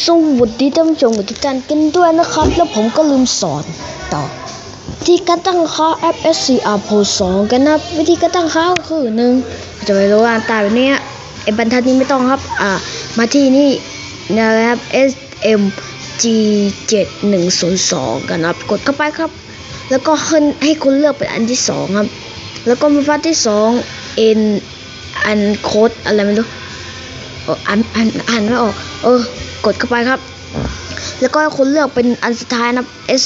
สวัสดีท่านผู้ชมทุกท่านกันด้วยนะครับ แล้วผมก็ลืมสอนต่อวิธีการตั้งค่าแอป SCR Pro 2 กันนะวิธีการตั้งค่าก็คือหนึ่งจะไปรู้ว่าตาแบบนี้ไอ้บรรทัดนี้ไม่ต้องครับอ่ามาที่นี่นะครับ SMG 7 1 0 2กันนะครับกดเข้าไปครับ แล้วก็ขึ้นให้คุณเลือกเป็นอันที่สองครับ แล้วก็มาฟัดที่สอง N อันโคดอะไรไม่รู้ อ่านอ่านอ่านไม่ออก เออ กดเข้าไปครับ แล้วก็คุณเลือกเป็นอันสุดท้ายนะ S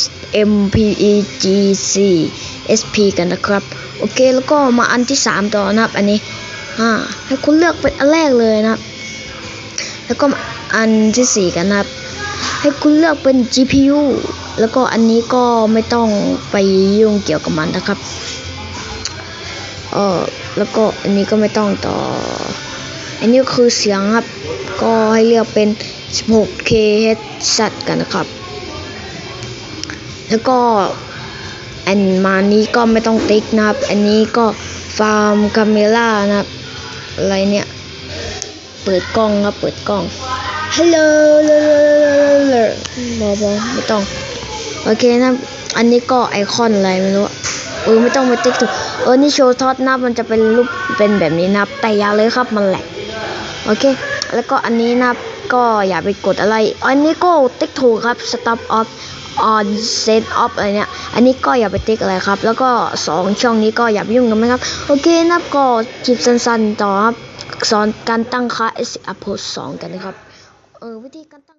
M P E G C S P กันนะครับ โอเค แล้วก็มาอันที่สามต่อนะครับ อันนี้อ่าให้คุณเลือกเป็นอันแรกเลยนะครับ แล้วก็อันที่สี่กันนะครับ ให้คุณเลือกเป็น GPU แล้วก็อันนี้ก็ไม่ต้องไปยุ่งเกี่ยวกับมันนะครับเออแล้วก็อันนี้ก็ไม่ต้องต่อ อันนี้ก็คือเสียงครับ ก็ให้เลือกเป็น 16K headset กันนะครับ แล้วก็อันมานี้ก็ไม่ต้องติ๊กนะครับ อันนี้ก็ฟาร์มคาเมล่านะครับ อะไรเนี่ย เปิดกล้องครับ เปิดกล้องฮัลโหลบอบอไม่ต้อง โอเคนะ อันนี้ก็ไอคอนอะไรไม่รู้เออไม่ต้องไปติ๊กถูกเออ นี่โชว์ท็อตนะมันจะเป็นรูปเป็นแบบนี้นะแต่อย่าเลยครับ มันแหลก โอเค แล้วก็อันนี้นะก็อย่าไปกดอะไร อันนี้ก็ติ๊กถูกครับ stop off on set off อะไรเนี่ย อันนี้ก็อย่าไปติ๊กอะไรครับ แล้วก็สองช่องนี้ก็อย่าไปยุ่งกันนะครับ โอเคนับก็คลิปสั้นๆต่อครับ สอนการตั้งค่า S Up 2กันนะครับ เออวิธีการตั้ง